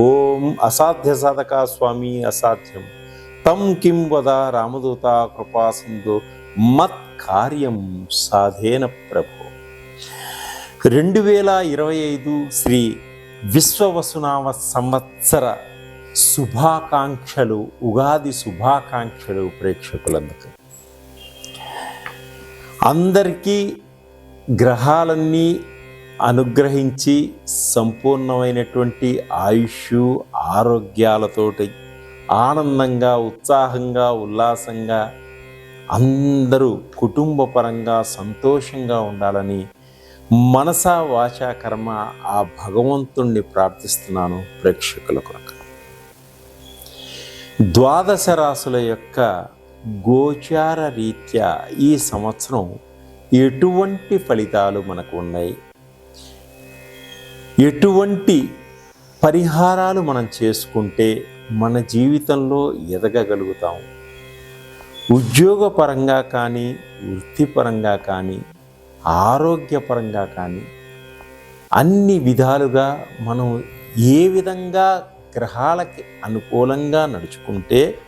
ఓం అసాధ్య సాధక స్వామి అసాధ్యం. తం కిం వద రామదూత కృపా సింధు మత్ కార్యం సాధేన ప్రభు. రెండు వేల ఇరవై ఐదు శ్రీ విశ్వవసునామ సంవత్సర శుభాకాంక్షలు ఉగాది శుభాకాంక్షలు ప్రేక్షకులందరికీ. అందరికీ గ్రహాలన్నీ అనుగ్రహించి సంపూర్ణమైనటువంటి ఆయుష్ ఆరోగ్యాలతోటి ఆనందంగా ఉత్సాహంగా ఉల్లాసంగా అందరూ కుటుంబ పరంగా సంతోషంగా ఉండాలని మనసా వాచా కర్మ ఆ భగవంతుణ్ణి ప్రార్థిస్తున్నాను ప్రేక్షకుల కొరకు. ద్వాదశ రాసుల యొక్క గోచార రీత్యా ఈ సంవత్సరం ఎటువంటి ఫలితాలు మనకు ఉన్నాయి? ఎటువంటి పరిహారాలు మనం చేసుకుంటే మన జీవితంలో ఎదగగలుగుతాం? ఉద్యోగపరంగా కానీ వృత్తిపరంగా కానీ ఆరోగ్యపరంగా కానీ అన్ని విధాలుగా మనం ఏ విధంగా గ్రహాలకి అనుకూలంగా నడుచుకుంటే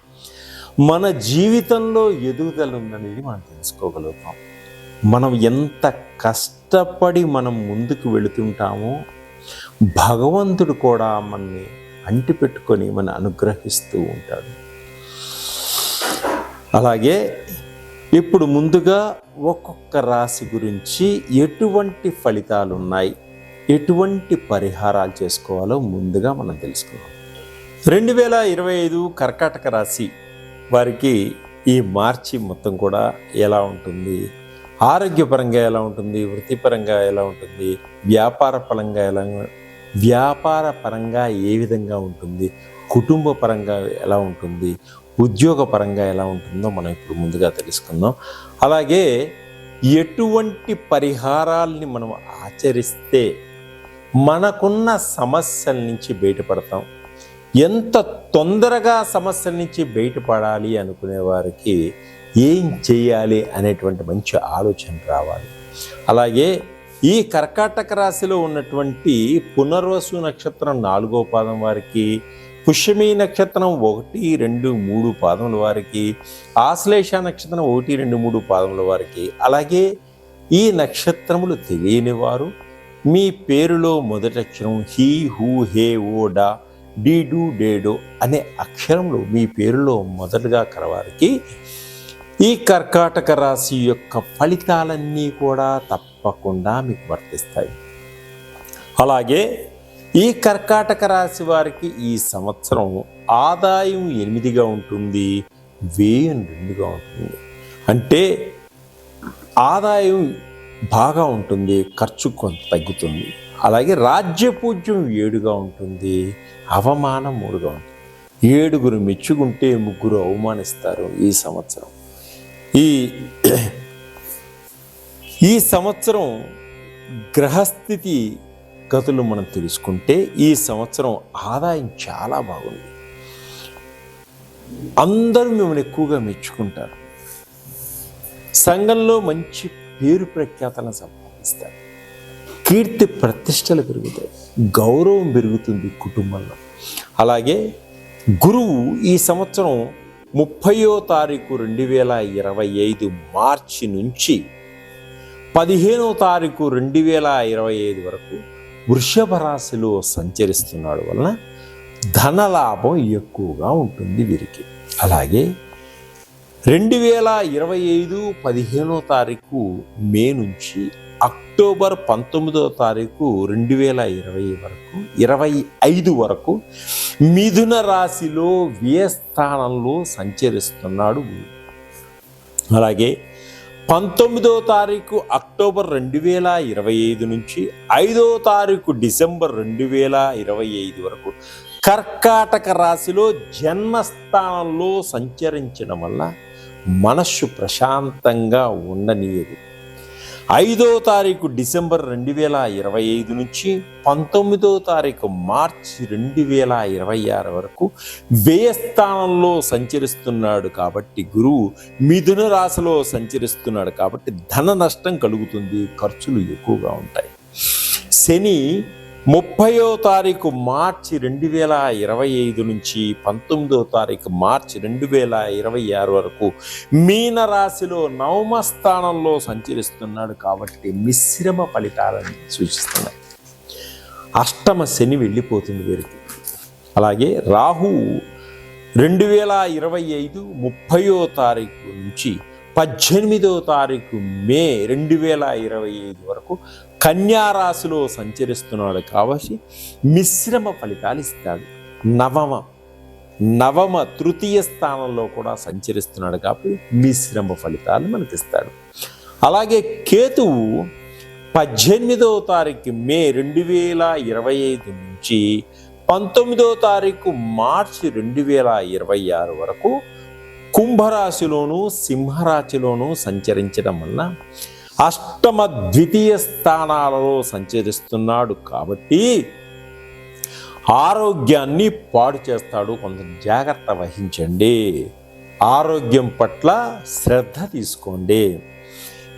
మన జీవితంలో ఎదుగుదల ఉందనేది మనం తెలుసుకోగలుగుతాం. మనం ఎంత కష్టపడి మనం ముందుకు వెళుతుంటామో భగవంతుడు కూడా మనని అంటిపెట్టుకొని మన అనుగ్రహిస్తూ ఉంటాడు. అలాగే ఇప్పుడు ముందుగా ఒక్కొక్క రాశి గురించి ఎటువంటి ఫలితాలు ఉన్నాయి ఎటువంటి పరిహారాలు చేసుకోవాలో ముందుగా మనం తెలుసుకుందాం. రెండు వేల ఇరవై ఐదు కర్కాటక రాశి వారికి ఈ మార్చి మొత్తం కూడా ఎలా ఉంటుంది? ఆరోగ్యపరంగా ఎలా ఉంటుంది? వృత్తిపరంగా ఎలా ఉంటుంది? వ్యాపార పరంగా ఎలా వ్యాపార పరంగా ఏ విధంగా ఉంటుంది? కుటుంబ పరంగా ఎలా ఉంటుంది? ఉద్యోగ పరంగా ఎలా ఉంటుందో మనం ఇప్పుడు ముందుగా తెలుసుకుందాం. అలాగే ఎటువంటి పరిహారాల్ని మనం ఆచరిస్తే మనకున్న సమస్యల నుంచి బయటపడతాం. ఎంత తొందరగా సమస్యల నుంచి బయటపడాలి అనుకునే వారికి ఏం చేయాలి అనేటువంటి మంచి ఆలోచన రావాలి. అలాగే ఈ కర్కాటక రాశిలో ఉన్నటువంటి పునర్వసు నక్షత్రం నాలుగో పాదం వారికి పుష్యమి నక్షత్రం ఒకటి రెండు మూడు పాదముల వారికి ఆశ్లేష నక్షత్రం ఒకటి రెండు మూడు పాదముల వారికి. అలాగే ఈ నక్షత్రములు తెలియని వారు మీ పేరులో మొదటి అక్షరం హీ హూ హే ఓ డా డీ డూ డేడో అనే అక్షరములు మీ పేరులో మొదటగా కలవారికి ఈ కర్కాటక రాశి యొక్క ఫలితాలన్నీ కూడా తప్పకుండా మీకు వర్తిస్తాయి. అలాగే ఈ కర్కాటక రాశి వారికి ఈ సంవత్సరం ఆదాయం ఎనిమిదిగా ఉంటుంది వ్యయం రెండుగా ఉంటుంది. అంటే ఆదాయం బాగా ఉంటుంది ఖర్చు కొంత తగ్గుతుంది. అలాగే రాజ్యపూజ్యం ఏడుగా ఉంటుంది అవమానం మూడుగా ఉంటుంది. ఏడుగురు మెచ్చుకుంటే ముగ్గురు అవమానిస్తారు ఈ సంవత్సరం. ఈ ఈ సంవత్సరం గ్రహస్థితి గతులు మనం తెలుసుకుంటే ఈ సంవత్సరం ఆదాయం చాలా బాగుంది. అందరూ మిమ్మల్ని ఎక్కువగా మెచ్చుకుంటారు. సంఘంలో మంచి పేరు ప్రఖ్యాతలను సంపాదిస్తారు. కీర్తి ప్రతిష్టలు పెరుగుతాయి. గౌరవం పెరుగుతుంది కుటుంబంలో. అలాగే గురువు ఈ సంవత్సరం ముప్పయో తారీఖు రెండు వేల ఇరవై ఐదు మార్చి నుంచి పదిహేనో తారీఖు రెండు వేల ఇరవై ఐదు వరకు వృషభ రాశిలో సంచరిస్తున్నాడు వలన ధనలాభం ఎక్కువగా ఉంటుంది వీరికి. అలాగే రెండు వేల ఇరవై ఐదు పదిహేనో తారీఖు మే నుంచి అక్టోబర్ పంతొమ్మిదో తారీఖు రెండు వేల ఇరవై వరకు ఇరవై ఐదు వరకు మిథున రాశిలో వ్యయస్థానంలో సంచరిస్తున్నాడు అలాగే పంతొమ్మిదో తారీఖు అక్టోబర్ రెండు వేల ఇరవై ఐదు నుంచి ఐదో తారీఖు డిసెంబర్ రెండు వేల ఇరవై ఐదు వరకు కర్కాటక రాశిలో జన్మస్థానంలో సంచరించడం వల్ల మనస్సు ప్రశాంతంగా ఉండనీయదు. ఐదో తారీఖు డిసెంబర్ రెండు వేల ఇరవై ఐదు నుంచి పంతొమ్మిదో తారీఖు మార్చి రెండు వేల ఇరవై ఆరు వరకు వ్యయస్థానంలో సంచరిస్తున్నాడు కాబట్టి గురువు మిథున రాశిలో సంచరిస్తున్నాడు కాబట్టి ధన నష్టం కలుగుతుంది ఖర్చులు ఎక్కువగా ఉంటాయి. శని ముప్పయో తారీఖు మార్చి రెండు వేల ఇరవై ఐదు నుంచి పంతొమ్మిదో తారీఖు మార్చి రెండు వేల ఇరవై ఆరు వరకు మీనరాశిలో నవమ స్థానంలో సంచరిస్తున్నాడు కాబట్టి మిశ్రమ ఫలితాలను సూచిస్తున్నాయి అష్టమ శని వెళ్ళిపోతుంది వీరికి. అలాగే రాహు రెండు వేల ఇరవై ఐదు ముప్పయో తారీఖు నుంచి పద్దెనిమిదో తారీఖు మే రెండు వేల ఇరవై ఐదు వరకు కన్యారాశిలో సంచరిస్తున్నాడు కాబట్టి మిశ్రమ ఫలితాలు ఇస్తాడు. నవమ నవమ తృతీయ స్థానంలో కూడా సంచరిస్తున్నాడు కాబట్టి మిశ్రమ ఫలితాలు మనకిస్తాడు. అలాగే కేతువు పద్దెనిమిదవ తారీఖు మే రెండు వేల ఇరవై ఐదు నుంచి పంతొమ్మిదవ తారీఖు మార్చి రెండు వేల ఇరవై ఆరు వరకు కుంభరాశిలోను సింహరాశిలోను సంచరించడం వల్ల అష్టమ ద్వితీయ స్థానాలలో సంచరిస్తున్నాడు కాబట్టి ఆరోగ్యాన్ని పాడు చేస్తాడు. కొంత జాగ్రత్త వహించండి. ఆరోగ్యం పట్ల శ్రద్ధ తీసుకోండి.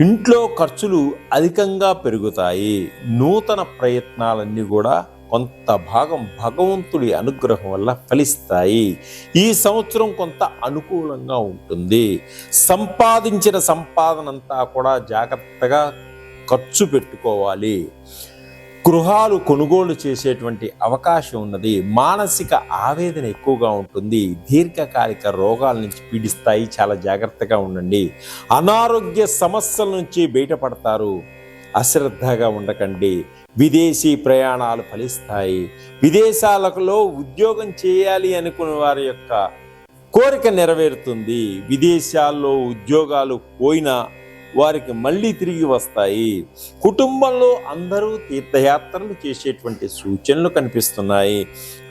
ఇంట్లో ఖర్చులు అధికంగా పెరుగుతాయి. నూతన ప్రయత్నాలన్నీ కూడా కొంత భాగం భగవంతుడి అనుగ్రహం వల్ల ఫలిస్తాయి. ఈ సంవత్సరం కొంత అనుకూలంగా ఉంటుంది. సంపాదించిన సంపాదన అంతా కూడా జాగ్రత్తగా ఖర్చు పెట్టుకోవాలి. గృహాలు కొనుగోలు చేసేటువంటి అవకాశం ఉన్నది. మానసిక ఆవేదన ఎక్కువగా ఉంటుంది. దీర్ఘకాలిక రోగాల నుంచి పీడిస్తాయి. చాలా జాగ్రత్తగా ఉండండి. అనారోగ్య సమస్యల నుంచి బయటపడతారు. అశ్రద్ధగా ఉండకండి. విదేశీ ప్రయాణాలు ఫలిస్తాయి. విదేశాలలో ఉద్యోగం చేయాలి అనుకునే వారి యొక్క కోరిక నెరవేరుతుంది. విదేశాల్లో ఉద్యోగాలు పోయినా వారికి మళ్ళీ తిరిగి వస్తాయి. కుటుంబంలో అందరూ తీర్థయాత్రలు చేసేటువంటి సూచనలు కనిపిస్తున్నాయి.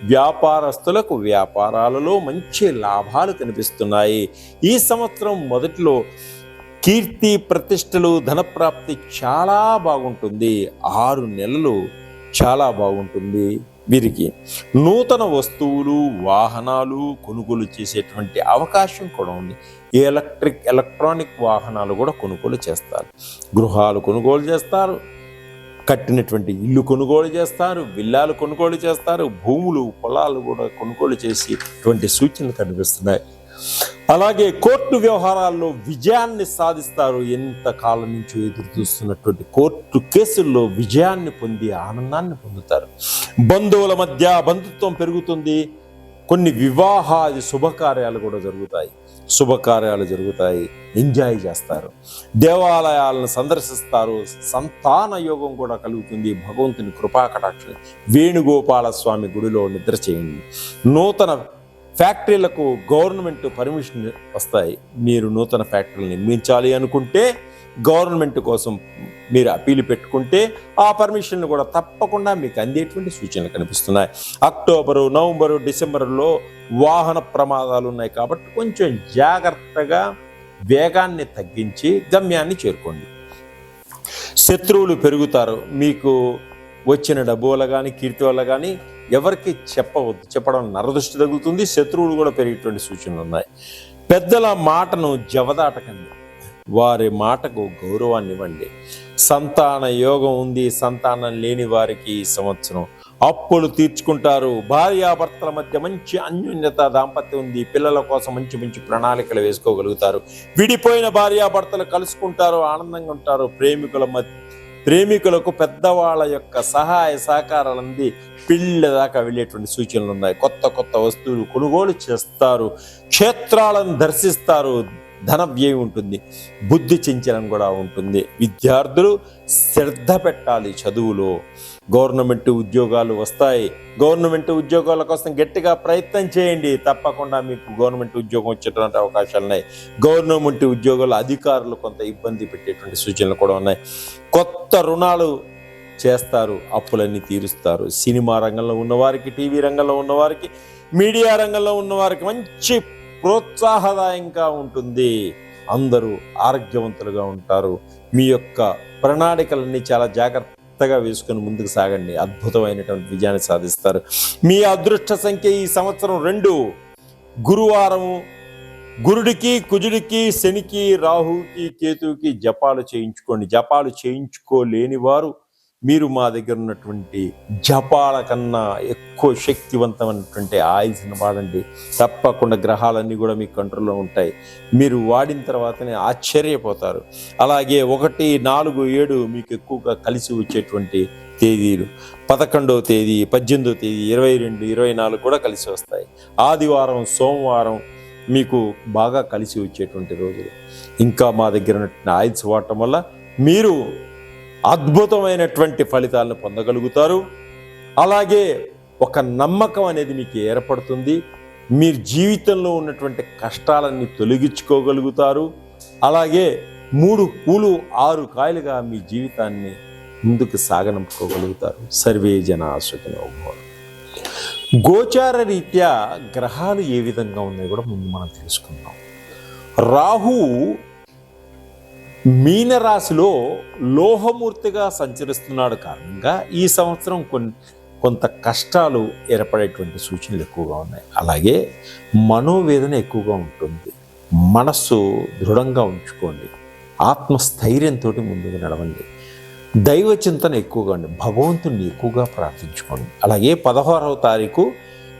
వ్యాపారస్తులకు వ్యాపారాలలో మంచి లాభాలు కనిపిస్తున్నాయి. ఈ సంవత్సరం మొదట్లో కీర్తి ప్రతిష్టలు ధనప్రాప్తి చాలా బాగుంటుంది. ఆరు నెలలు చాలా బాగుంటుంది వీరికి. నూతన వస్తువులు వాహనాలు కొనుగోలు చేసేటువంటి అవకాశం కూడా ఉంది. ఎలక్ట్రిక్ ఎలక్ట్రానిక్ వాహనాలు కూడా కొనుగోలు చేస్తారు. గృహాలు కొనుగోలు చేస్తారు. కట్టినటువంటి ఇల్లు కొనుగోలు చేస్తారు. విల్లాలు కొనుగోలు చేస్తారు. భూములు పొలాలు కూడా కొనుగోలు చేసేటువంటి సూచనలు కనిపిస్తున్నాయి. అలాగే కోర్టు వ్యవహారాల్లో విజయాన్ని సాధిస్తారు. ఎంత కాలం నుంచి ఎదురు చూస్తున్నటువంటి కోర్టు కేసుల్లో విజయాన్ని పొంది ఆనందాన్ని పొందుతారు. బంధువుల మధ్య బంధుత్వం పెరుగుతుంది. కొన్ని వివాహాది శుభకార్యాలు కూడా జరుగుతాయి. శుభకార్యాలు జరుగుతాయి. ఎంజాయ్ చేస్తారు. దేవాలయాలను సందర్శిస్తారు. సంతాన యోగం కూడా కలుగుతుంది. భగవంతుని కృపాకటాక్ష. వేణుగోపాల స్వామి గుడిలో నిద్ర చేయండి. నూతన ఫ్యాక్టరీలకు గవర్నమెంట్ పర్మిషన్ వస్తాయి. మీరు నూతన ఫ్యాక్టరీలు నిర్మించాలి అనుకుంటే గవర్నమెంట్ కోసం మీరు అప్పీలు పెట్టుకుంటే ఆ పర్మిషన్ కూడా తప్పకుండా మీకు అందేటువంటి సూచనలు కనిపిస్తున్నాయి. అక్టోబరు నవంబరు డిసెంబర్లో వాహన ప్రమాదాలు ఉన్నాయి కాబట్టి కొంచెం జాగ్రత్తగా వేగాన్ని తగ్గించి గమ్యాన్ని చేరుకోండి. శత్రువులు పెరుగుతారు. మీకు వచ్చిన డబ్బు వల్ల కానీ కీర్తి వల్ల కానీ ఎవరికి చెప్పవద్దు. చెప్పడం నరదృష్టి తగులుతుంది శత్రువులు కూడా పెరిగేటువంటి సూచనలు ఉన్నాయి. పెద్దల మాటను జవదాటకండి. వారి మాటకు గౌరవాన్ని ఇవ్వండి. సంతాన యోగం ఉంది సంతానం లేని వారికి ఈ సంవత్సరం. అప్పులు తీర్చుకుంటారు. భార్యాభర్తల మధ్య మంచి అన్యోన్యత దాంపత్యం ఉంది. పిల్లల కోసం మంచి మంచి ప్రణాళికలు వేసుకోగలుగుతారు. విడిపోయిన భార్యాభర్తలు కలుసుకుంటారు ఆనందంగా ఉంటారు. ప్రేమికుల మధ్య ప్రేమికులకు పెద్దవాళ్ళ యొక్క సహాయ సహకారాలు అంది. పిల్ల దాకా వెళ్ళేటువంటి సూచనలు ఉన్నాయి. కొత్త కొత్త వస్తువులు కొనుగోలు చేస్తారు. క్షేత్రాలను దర్శిస్తారు. ధన వ్యయం ఉంటుంది బుద్ధి చించనం కూడా ఉంటుంది. విద్యార్థులు శ్రద్ధ పెట్టాలి చదువులో. గవర్నమెంట్ ఉద్యోగాలు వస్తాయి. గవర్నమెంట్ ఉద్యోగాల కోసం గట్టిగా ప్రయత్నం చేయండి. తప్పకుండా మీకు గవర్నమెంట్ ఉద్యోగం వచ్చేటువంటి అవకాశాలు ఉన్నాయి. గవర్నమెంట్ ఉద్యోగాల అధికారులు కొంత ఇబ్బంది పెట్టేటువంటి సూచనలు కూడా ఉన్నాయి. కొత్త రుణాలు చేస్తారు అప్పులన్నీ తీరుస్తారు. సినిమా రంగంలో ఉన్నవారికి టీవీ రంగంలో ఉన్నవారికి మీడియా రంగంలో ఉన్నవారికి మంచి ప్రోత్సాహదాయంగా ఉంటుంది. అందరూ ఆరోగ్యవంతులుగా ఉంటారు. మీ యొక్క ప్రణాళికలన్నీ చాలా జాగ్రత్తగా వేసుకొని ముందుకు సాగండి. అద్భుతమైనటువంటి విజయాన్ని సాధిస్తారు. మీ అదృష్ట సంఖ్య ఈ సంవత్సరం రెండు. గురువారము గురుడికి కుజుడికి శనికి రాహుకి కేతువుకి జపాలు చేయించుకోండి. జపాలు చేయించుకోలేని వారు మీరు మా దగ్గర ఉన్నటువంటి జపాల కన్నా ఎక్కువ శక్తివంతమైనటువంటి ఆయిల్స్ని వాడండి తప్పకుండా గ్రహాలన్నీ కూడా మీ కంట్రోల్లో ఉంటాయి. మీరు వాడిన తర్వాతనే ఆశ్చర్యపోతారు. అలాగే ఒకటి నాలుగు ఏడు మీకు ఎక్కువగా కలిసి వచ్చేటువంటి తేదీలు. పదకొండవ తేదీ పద్దెనిమిదో తేదీ ఇరవై రెండు ఇరవై నాలుగు కూడా కలిసి వస్తాయి. ఆదివారం సోమవారం మీకు బాగా కలిసి వచ్చేటువంటి రోజులు. ఇంకా మా దగ్గర ఉన్నటువంటి ఆయిల్స్ వాడటం వల్ల మీరు అద్భుతమైనటువంటి ఫలితాలను పొందగలుగుతారు. అలాగే ఒక నమ్మకం అనేది మీకు ఏర్పడుతుంది. మీరు జీవితంలో ఉన్నటువంటి కష్టాలన్నీ తొలగించుకోగలుగుతారు. అలాగే మూడు పూలు ఆరు కాయలుగా మీ జీవితాన్ని ముందుకు సాగనంపుకోగలుగుతారు. సర్వే జన సుఖినో గోచార రీత్యా గ్రహాలు ఏ విధంగా ఉన్నాయో కూడా ముందు మనం తెలుసుకుందాం. రాహు మీనరాశిలో లోహమూర్తిగా సంచరిస్తున్నాడు కారణంగా ఈ సంవత్సరం కొన్ని కొంత కష్టాలు ఏర్పడేటువంటి సూచనలు ఎక్కువగా ఉన్నాయి. అలాగే మనోవేదన ఎక్కువగా ఉంటుంది. మనస్సు దృఢంగా ఉంచుకోండి. ఆత్మస్థైర్యంతో ముందుకు నడవండి. దైవ చింతన ఎక్కువగా ఉండి భగవంతుణ్ణి ఎక్కువగా ప్రార్థించుకోండి. అలాగే పదహారవ తారీఖు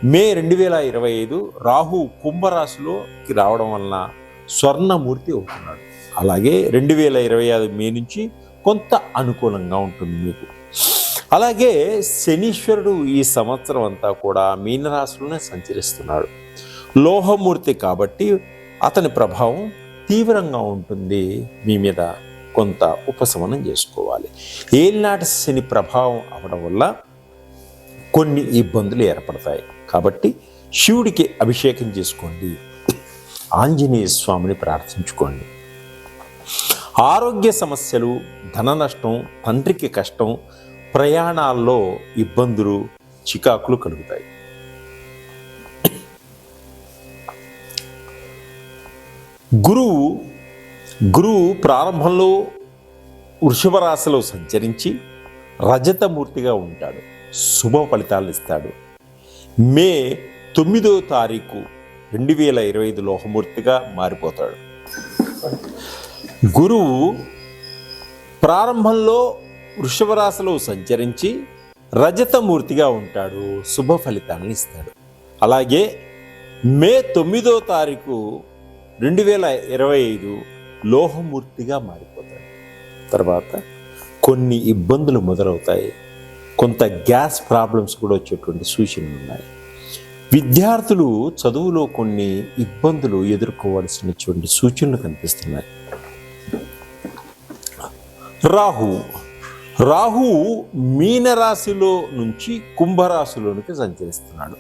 మే రెండు వేల ఇరవై ఐదు రాహు కుంభరాశిలోకి రావడం వలన స్వర్ణమూర్తి అవుతున్నాడు. అలాగే రెండు వేల ఇరవై ఐదు మే నుంచి కొంత అనుకూలంగా ఉంటుంది మీకు. అలాగే శనీశ్వరుడు ఈ సంవత్సరం అంతా కూడా మీనరాశిలోనే సంచరిస్తున్నాడు. లోహమూర్తి కాబట్టి అతని ప్రభావం తీవ్రంగా ఉంటుంది. మీ మీద కొంత ఉపశమనం చేసుకోవాలి. ఏలినాటి శని ప్రభావం అవడం వల్ల కొన్ని ఇబ్బందులు ఏర్పడతాయి. కాబట్టి శివుడికి అభిషేకం చేసుకోండి. ఆంజనేయ స్వామిని ప్రార్థించుకోండి. ఆరోగ్య సమస్యలు ధన నష్టం తండ్రికి కష్టం ప్రయాణాల్లో ఇబ్బందులు చికాకులు కలుగుతాయి. గురువు గురువు ప్రారంభంలో వృషభ రాశిలో సంచరించి రజతమూర్తిగా ఉంటాడు. శుభ ఫలితాలు ఇస్తాడు. మే తొమ్మిదో తారీఖు రెండు వేల ఇరవై ఐదు లోహమూర్తిగా మారిపోతాడు. గురువు ప్రారంభంలో వృషభ రాశిలో సంచరించి రజతమూర్తిగా ఉంటాడు శుభ ఫలితాన్ని ఇస్తాడు. అలాగే మే తొమ్మిదో తారీఖు రెండు వేల ఇరవై ఐదు లోహమూర్తిగా మారిపోతాడు. తర్వాత కొన్ని ఇబ్బందులు మొదలవుతాయి. కొంత గ్యాస్ ప్రాబ్లమ్స్ కూడా వచ్చేటువంటి సూచనలు ఉన్నాయి. విద్యార్థులు చదువులో కొన్ని ఇబ్బందులు ఎదుర్కోవాల్సినటువంటి సూచనలు కనిపిస్తున్నాయి. రాహు. రాహు మీనరాశిలో నుంచి కుంభరాశిలోనికి సంచరిస్తున్నాడు.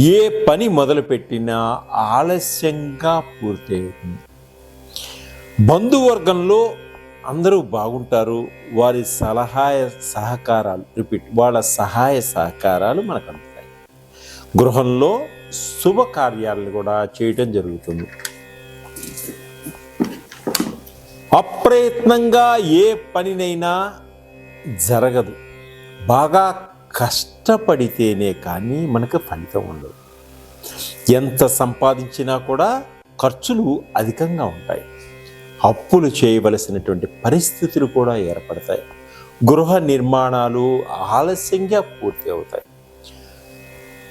ఏ పని మొదలుపెట్టినా ఆలస్యంగా పూర్తి బంధువర్గంలో అందరూ బాగుంటారు వారి సలహాయ సహకారాలు రిపీట్ వాళ్ళ సహాయ సహకారాలు మనకు అందుతాయి. గృహంలో శుభకార్యాలను కూడా చేయటం జరుగుతుంది. అప్రయత్నంగా ఏ పనినైనా జరగదు. బాగా కష్టపడితేనే కానీ మనకు ఫలితం ఉండదు. ఎంత సంపాదించినా కూడా ఖర్చులు అధికంగా ఉంటాయి. అప్పులు చేయవలసినటువంటి పరిస్థితులు కూడా ఏర్పడతాయి. గృహ నిర్మాణాలు ఆలస్యంగా పూర్తి అవుతాయి.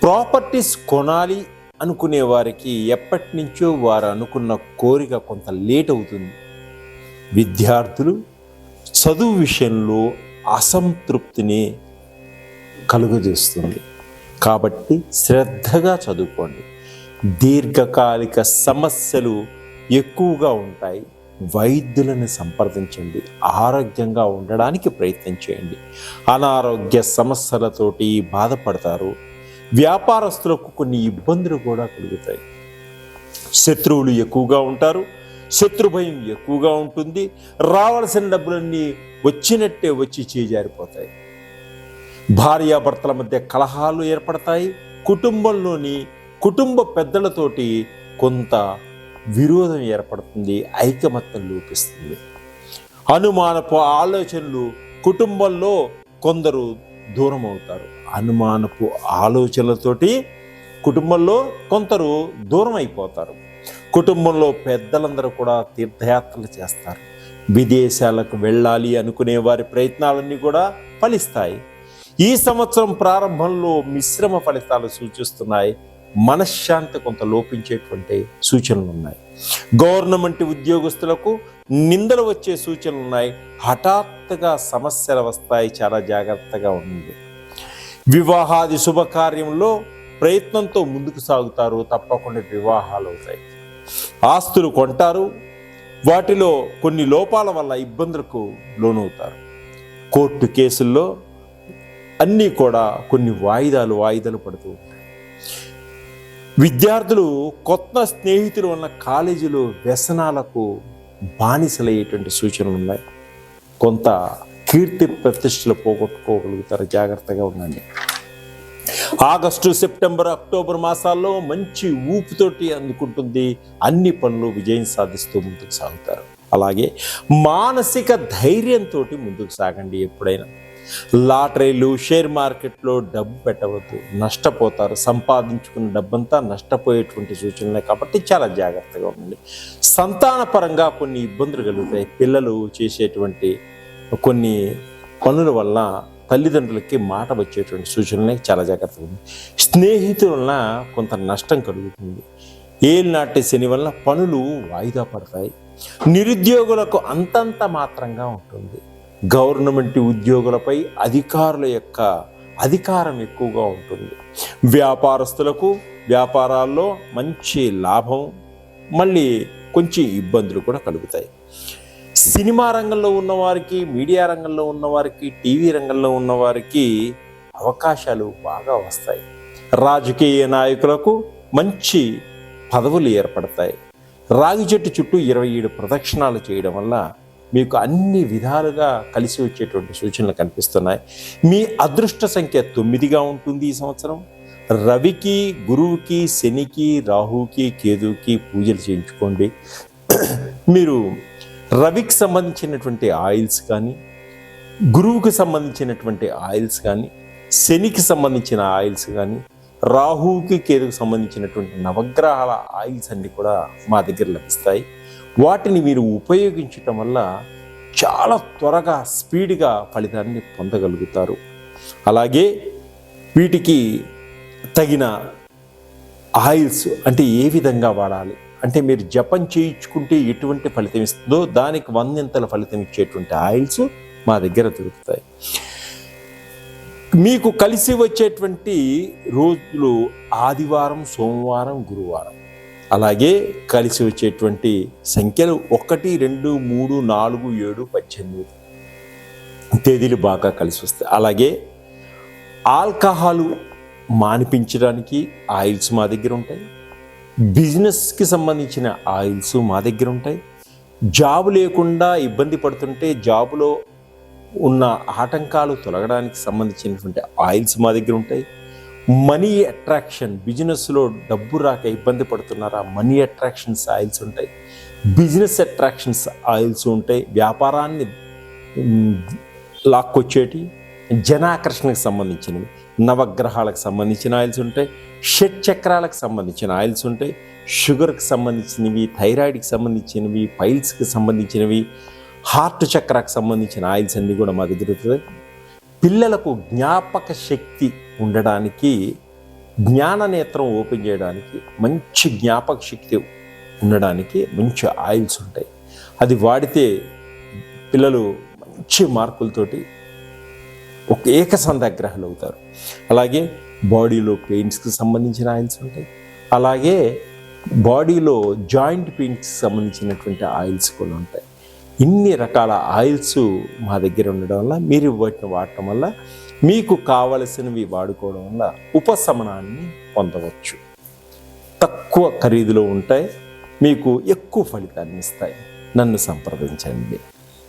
ప్రాపర్టీస్ కొనాలి అనుకునే వారికి ఎప్పటి నుంచో వారు అనుకున్న కోరిక కొంత లేట్ అవుతుంది. విద్యార్థులు చదువు విషయంలో అసంతృప్తిని కలుగజేస్తుంది. కాబట్టి శ్రద్ధగా చదువుకోండి. దీర్ఘకాలిక సమస్యలు ఎక్కువగా ఉంటాయి. వైద్యులను సంప్రదించండి. ఆరోగ్యంగా ఉండడానికి ప్రయత్నం చేయండి. అనారోగ్య సమస్యలతోటి బాధపడతారు. వ్యాపారస్తులకు కొన్ని ఇబ్బందులు కూడా కలుగుతాయి. శత్రువులు ఎక్కువగా ఉంటారు శత్రు భయం ఎక్కువగా ఉంటుంది రావాల్సిన డబ్బులన్నీ వచ్చినట్టే వచ్చి చేజారిపోతాయి. భార్యాభర్తల మధ్య కలహాలు ఏర్పడతాయి కుటుంబంలోని కుటుంబ పెద్దలతోటి కొంత విరోధం ఏర్పడుతుంది ఐకమత్యం లోపిస్తుంది. అనుమానపు ఆలోచనలు కుటుంబంలో కొందరు దూరం అవుతారు అనుమానపు ఆలోచనలతోటి కుటుంబంలో కొందరు దూరం అయిపోతారు కుటుంబంలో పెద్దలందరూ కూడా తీర్థయాత్రలు చేస్తారు. విదేశాలకు వెళ్ళాలి అనుకునే వారి ప్రయత్నాలన్నీ కూడా ఫలిస్తాయి. ఈ సంవత్సరం ప్రారంభంలో మిశ్రమ ఫలితాలు సూచిస్తున్నాయి. మనశ్శాంతి కొంత లోపించేటువంటి సూచనలు ఉన్నాయి. గవర్నమెంట్ ఉద్యోగస్తులకు నిందలు వచ్చే సూచనలు ఉన్నాయి. హఠాత్తుగా సమస్యలు వస్తాయి. చాలా జాగ్రత్తగా ఉంది వివాహాది శుభకార్యంలో ప్రయత్నంతో ముందుకు సాగుతారు తప్పకుండా వివాహాలు అవుతాయి. ఆస్తులు కొంటారు వాటిలో కొన్ని లోపాల వల్ల ఇబ్బందులకు లోనవుతారు. కోర్టు కేసుల్లో అన్నీ కూడా కొన్ని వాయిదాలు వాయిదాలు పడుతూ ఉంటాయి. విద్యార్థులు కొత్త స్నేహితులు ఉన్న కాలేజీలో వ్యసనాలకు బానిసలయ్యేటువంటి సూచనలు ఉన్నాయి. కొంత కీర్తి ప్రతిష్టలు పోగొట్టుకోగలుగుతారు. జాగ్రత్తగా ఉండండి. ఆగస్టు సెప్టెంబర్ అక్టోబర్ మాసాల్లో మంచి ఊపుతోటి అందుకుంటుంది. అన్ని పనులు విజయం సాధిస్తూ ముందుకు సాగుతారు. అలాగే మానసిక ధైర్యంతో ముందుకు సాగండి ఎప్పుడైనా. లాటరీలు షేర్ మార్కెట్లో డబ్బు పెట్టవద్దు. నష్టపోతారు. సంపాదించుకున్న డబ్బంతా నష్టపోయేటువంటి సూచనలే కాబట్టి చాలా జాగ్రత్తగా ఉండండి. సంతానపరంగా కొన్ని ఇబ్బందులు కలుగుతాయి. పిల్లలు చేసేటువంటి కొన్ని పనుల వల్ల తల్లిదండ్రులకి మాట వచ్చేటువంటి సూచనలే చాలా జాగ్రత్తగా ఉంది. స్నేహితుల వలన కొంత నష్టం కలుగుతుంది. ఏలినాటి శని వల్ల పనులు వాయిదా పడతాయి. నిరుద్యోగులకు అంతంత మాత్రంగా ఉంటుంది. గవర్నమెంట్ ఉద్యోగులపై అధికారుల యొక్క అధికారం ఎక్కువగా ఉంటుంది. వ్యాపారస్తులకు వ్యాపారాల్లో మంచి లాభం మళ్ళీ కొంచెం ఇబ్బందులు కూడా కలుగుతాయి. సినిమా రంగంలో ఉన్నవారికి మీడియా రంగంలో ఉన్నవారికి టీవీ రంగంలో ఉన్నవారికి అవకాశాలు బాగా వస్తాయి. రాజకీయ నాయకులకు మంచి పదవులు ఏర్పడతాయి. రాగి చెట్టు చుట్టూ ఇరవై ఏడు ప్రదక్షిణాలు చేయడం వల్ల మీకు అన్ని విధాలుగా కలిసి వచ్చేటువంటి సూచనలు కనిపిస్తున్నాయి. మీ అదృష్ట సంఖ్య తొమ్మిదిగా ఉంటుంది ఈ సంవత్సరం. రవికి గురువుకి శనికి రాహుకి కేతువుకి పూజలు చేయించుకోండి. మీరు రవికి సంబంధించినటువంటి ఆయిల్స్ కానీ గురువుకి సంబంధించినటువంటి ఆయిల్స్ కానీ శనికి సంబంధించిన ఆయిల్స్ కానీ రాహువుకి కేతుకు సంబంధించినటువంటి నవగ్రహాల ఆయిల్స్ అన్ని కూడా మా దగ్గర లభిస్తాయి. వాటిని మీరు ఉపయోగించటం వల్ల చాలా త్వరగా స్పీడ్గా ఫలితాన్ని పొందగలుగుతారు. అలాగే వీటికి తగిన ఆయిల్స్ అంటే ఏ విధంగా వాడాలి? అంటే మీరు జపం చేయించుకుంటే ఎటువంటి ఫలితం ఇస్తుందో దానికి వందింతల ఫలితం ఇచ్చేటువంటి ఆయిల్స్ మా దగ్గర దొరుకుతాయి. మీకు కలిసి వచ్చేటువంటి రోజులు ఆదివారం సోమవారం గురువారం. అలాగే కలిసి వచ్చేటువంటి సంఖ్యలు ఒకటి రెండు మూడు నాలుగు ఏడు పద్దెనిమిది తేదీలు బాగా కలిసి వస్తాయి. అలాగే ఆల్కహాలు మానిపించడానికి ఆయిల్స్ మా దగ్గర ఉంటాయి. బిజినెస్కి సంబంధించిన ఆయిల్స్ మా దగ్గర ఉంటాయి. జాబు లేకుండా ఇబ్బంది పడుతుంటే జాబులో ఉన్న ఆటంకాలు తొలగడానికి సంబంధించినటువంటి ఆయిల్స్ మా దగ్గర ఉంటాయి. మనీ అట్రాక్షన్ బిజినెస్లో డబ్బు రాక ఇబ్బంది పడుతున్నారా? మనీ అట్రాక్షన్స్ ఆయిల్స్ ఉంటాయి. బిజినెస్ అట్రాక్షన్స్ ఆయిల్స్ ఉంటాయి. వ్యాపారాన్ని లాక్కొచ్చేటి జనాకర్షణకు సంబంధించినవి. నవగ్రహాలకు సంబంధించిన ఆయిల్స్ ఉంటాయి షట్ చక్రాలకు సంబంధించిన ఆయిల్స్ ఉంటాయి షుగర్కి సంబంధించినవి థైరాయిడ్కి సంబంధించినవి పైల్స్కి సంబంధించినవి హార్ట్ చక్రాకు సంబంధించిన ఆయిల్స్ అన్నీ కూడా మా దగ్గర పిల్లలకు జ్ఞాపక శక్తి ఉండడానికి జ్ఞాన నేత్రం ఓపెన్ చేయడానికి మంచి జ్ఞాపక శక్తి ఉండడానికి మంచి ఆయిల్స్ ఉంటాయి. అది వాడితే పిల్లలు మంచి మార్కులతోటి ఒక ఏకసంధాగ్రహాలు అవుతారు. అలాగే బాడీలో పెయిన్స్కి సంబంధించిన ఆయిల్స్ ఉంటాయి. అలాగే బాడీలో జాయింట్ పెయిన్స్కి సంబంధించినటువంటి ఆయిల్స్ కూడా ఉంటాయి. ఇన్ని రకాల ఆయిల్స్ మా దగ్గర ఉండడం వల్ల మీరు వాటిని వాడటం వల్ల మీకు కావలసినవి వాడుకోవడం వల్ల ఉపశమనాన్ని పొందవచ్చు. తక్కువ ఖరీదులో ఉంటాయి. మీకు ఎక్కువ ఫలితాన్ని ఇస్తాయి. నన్ను సంప్రదించండి.